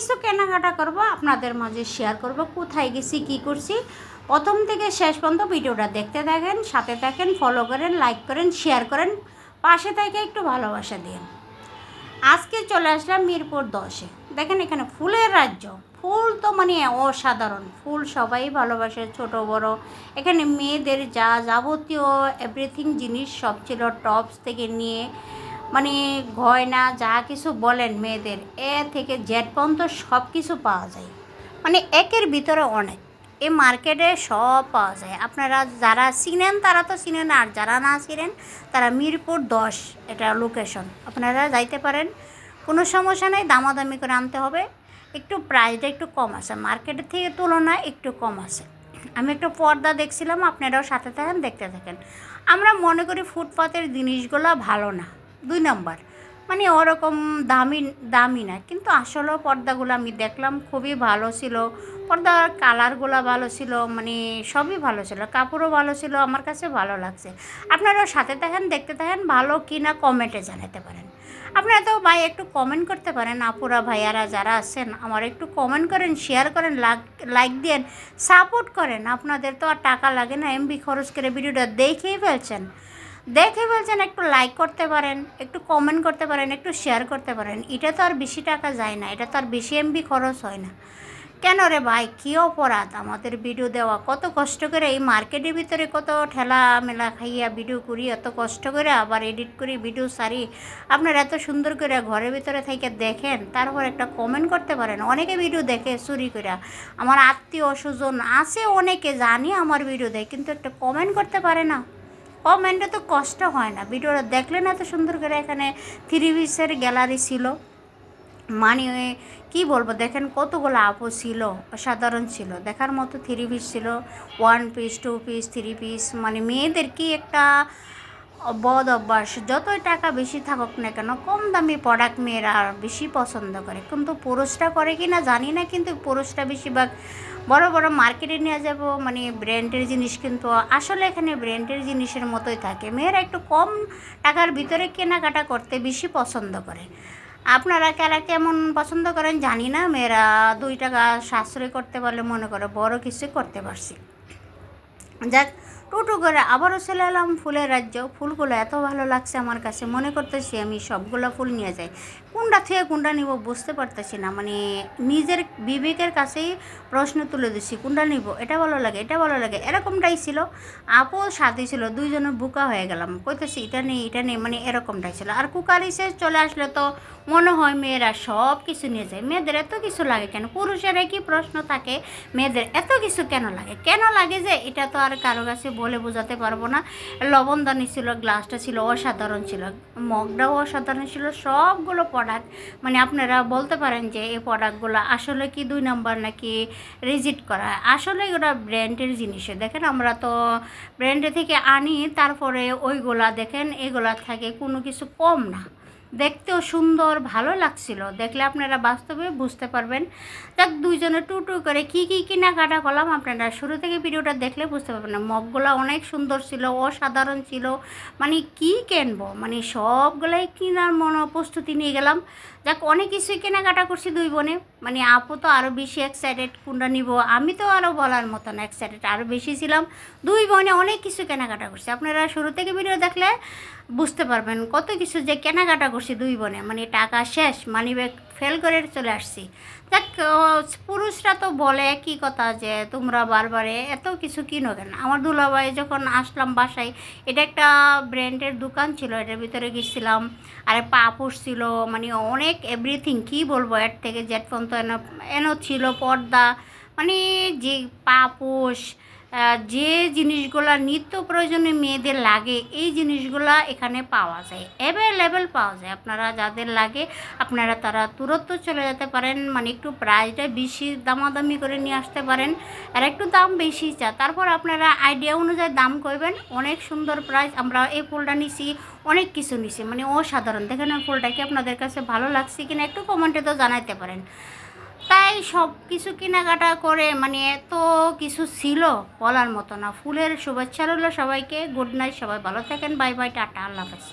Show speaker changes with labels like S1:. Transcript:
S1: কিছু কেনাকাটা করব, আপনাদের মাঝে শেয়ার করব, কোথায় গেছি, কি করছি। প্রথম থেকে শেষ পর্যন্ত ভিডিওটা দেখতে থাকেন, সাথে থাকেন ফলো করেন লাইক করেন শেয়ার করেন, পাশে থেকে একটু ভালোবাসা দিন আজকে চলে আসলাম মিরপুর দশে। দেখেন এখানে ফুলের রাজ্য। ফুল তো মানে অসাধারণ। ফুল সবাই ভালোবাসে, ছোট, বড়। এখানে মেয়েদের যা যাবতীয় এভরিথিং জিনিস সব ছিল টপস থেকে নিয়ে মানে গয়না, যা কিছু বলেন মেয়েদের, এ থেকে জেড পর্যন্ত সব কিছু পাওয়া যায়। মানে একের ভিতরে অনেক। এই মার্কেটে সব পাওয়া যায়। আপনারা যারা চিনেন, তারা তো চিনেন, আর যারা না চিনেন, তারা মিরপুর দশ, এটা লোকেশন আপনারা যাইতে পারেন। কোনো সমস্যা নেই, দামাদামি করে আনতে হবে। একটু প্রাইসটা একটু কম আছে। মার্কেটের থেকে তুলনায় একটু কম আছে। আমি একটু পর্দা দেখছিলাম, আপনারাও সাথে থাকেন, দেখতে থাকেন। আমরা মনে করি ফুটপাতের জিনিসগুলো ভালো না। দুই নম্বর। মানে ওরকম দামি দামি না। কিন্তু আসলেও পর্দাগুলো আমি দেখলাম খুবই ভালো ছিল। পর্দার কালারগুলো ভালো ছিল মানে সবই ভালো ছিল। কাপড়ও ভালো ছিল, আমার কাছে ভালো লাগছে। আপনারাও সাথে থাকেন, দেখতে থাকেন, ভালো কি না কমেন্টে জানাতে পারেন। আপনারা তো ভাই একটু কমেন্ট করতে পারেন, আপুরা ভাইয়ারা যারা আছেন, আমার একটু কমেন্ট করেন শেয়ার করেন লাইক দেন সাপোর্ট করেন। আপনাদের তো আর টাকা লাগে না এমবি খরচ করে ভিডিওটা দেখেই ফেলছেন। দেখে বলছেন একটু লাইক করতে পারেন, একটু কমেন্ট করতে পারেন, একটু শেয়ার করতে পারেন। এটা তো আর বেশি টাকা যায় না, এটা তো আর বেশি এমবি খরচ হয় না। কেন রে ভাই, কী অপরাধ? আমাদের ভিডিও দেওয়া, কত কষ্ট করে এই মার্কেটের ভিতরে কত ঠেলা মেলা খাইয়া ভিডিও করি, এত কষ্ট করে আবার এডিট করি ভিডিও সারি। আপনারা এত সুন্দর করে ঘরের ভিতরে থেকে দেখেন, তারপর একটা কমেন্ট করতে পারেন। অনেকে ভিডিও দেখে চুরি করে আমার আত্মীয় স্বজন আছে, অনেকে জানি আমার ভিডিও দেয় কিন্তু একটা কমেন্ট করতে পারে না। কমেন্টে তো কষ্ট হয় না। ভিডিওটা দেখলেন এত সুন্দর করে এখানে থ্রি পিসের গ্যালারি ছিল। মানে কি বলব, দেখেন কতগুলো আপু ছিল, অসাধারণ ছিল। দেখার মতো থ্রি পিস ছিল one piece two piece three piece মানে মেয়েদের কি একটা বদ অভ্যাস, যতই টাকা বেশি থাকুক না কেন, কম দামি প্রোডাক্ট মেয়েরা বেশি পছন্দ করে। কিন্তু পুরুষটা করে কি না জানি না, কিন্তু পুরুষটা বেশিরভাগ বড় বড় মার্কেটে নিয়ে যাব মানে ব্র্যান্ডের জিনিস কিন্তু আসলে এখানে ব্র্যান্ডের জিনিসের মতোই থাকে। মেয়েরা একটু কম টাকার ভিতরে কেনাকাটা করতে বেশি পছন্দ করে। আপনারা কারা কেমন পছন্দ করেন জানি না, মেয়েরা দুই টাকা সাশ্রয় করতে পারলে মনে করে বড় কিছু করতে পারছি। যাক টোটো করে আবারও চলে এলাম ফুলের রাজ্য। ফুলগুলো এত ভালো লাগছে আমার কাছে, মনে করতেছি আমি সবগুলো ফুল নিয়ে যাই। কোনটা থেকে কোনটা নিব বুঝতে পারতেছি না মানে নিজের বিবেকের কাছেই প্রশ্ন তুলে দিচ্ছি, কোনটা নিব, এটা ভালো লাগে, এটা ভালো লাগে, এরকমটাই ছিল। আপু সাথে ছিল দুইজনে বুকা হয়ে গেলাম, কইতেছি এটা নেই এটা নেই মানে এরকমটাই ছিল। আর কুকারিসে চলে আসলে তো মনে হয় মেয়েরা সব কিছু নিয়ে যায়, মেয়েদের এত কিছু লাগে কেন পুরুষের কি প্রশ্ন থাকে, মেয়েদের এত কিছু কেন লাগে? কেন লাগে যে এটা তো আর কারও কাছে বলে বোঝাতে পারব না। লবণদানি ছিল, গ্লাসটা ছিল অসাধারণ ছিল, মগটাও অসাধারণ ছিল, সবগুলো প্রোডাক্ট মানে আপনারা বলতে পারেন যে এই প্রোডাক্টগুলো আসলে কি দুই নাম্বার নাকি রিজিট করা? আসলে ওরা ব্র্যান্ডের জিনিসে। দেখেন, আমরা তো ব্র্যান্ডে থেকে আনি, তারপরে ওইগুলা দেখেন, এগুলা থাকে, কোনো কিছু কম না। দেখতেও সুন্দর, ভালো লাগছিল। দেখলে আপনারা বাস্তবে বুঝতে পারবেন। যাক, দুইজনে টু টু করে কী কী কেনাকাটা করলাম আপনারা শুরু থেকে ভিডিওটা দেখলে বুঝতে পারবেন না। মগগুলো অনেক সুন্দর ছিল, অসাধারণ ছিল। মানে কি কেনবো? মানে সবগুলাই কেনার মন প্রস্তুতি নিয়ে গেলাম। যাক, অনেক কিছুই কেনাকাটা করছি দুই বোনে। মানে আপু তো আরও বেশি এক্সাইটেড কোনটা নিব? আমি তো আরও বলার মতন এক্সাইটেড আরও বেশি ছিলাম। দুই বোনে অনেক কিছু কেনাকাটা করছি। আপনারা শুরু থেকে ভিডিও দেখলে বুঝতে পারবেন কত কিছু যে কেনাকাটা করছি দুই বোনে। মানে টাকা শেষ মানি ব্যাগ ফেল করে চলে আসছি। দেখ পুরুষরা তো বলে কি কথা যে, তোমরা বারবারে এত কিছু কিনো কেন? আমার দুলাভাই যখন আসলাম বাসায়, এটা একটা ব্র্যান্ডের দোকান ছিল, এটার ভিতরে গেছিলাম। আরে পাপুস ছিল মানে অনেক এভরিথিং কি বলব? এর থেকে জেট পর্যন্ত এনো এনো ছিল পর্দা। মানে যে পাপুস যে জিনিসগুলো নিত্য প্রয়োজনে মেয়েদের লাগে, এই জিনিসগুলো এখানে পাওয়া যায়। অ্যাভেলেবেল পাওয়া যায়। আপনারা যাদের লাগে, আপনারা তারা তুরন্ত চলে যেতে পারেন মানে একটু প্রাইসটা বেশি দামাদামি করে নিয়ে আসতে পারেন, আর একটু দাম বেশি চা। তারপর আপনারা আইডিয়া অনুযায়ী দাম করবেন। অনেক সুন্দর প্রাইস আমরা এই ফুলটা নিছি, অনেক কিছু নিছি। মানে অসাধারণ। দেখেন ফুলটা কি আপনাদের কাছে ভালো লাগছে কিনা একটু কমেন্টে তো জানাইতে পারেন। তাই সব কিছু কেনাকাটা করে মানে এত কিছু ছিল বলার মতো না। ফুলের শুভেচ্ছা রইল সবাইকে। গুড নাইট, সবাই ভালো থাকেন। বাই বাই, টাটা, আল্লাহ হাফেজ।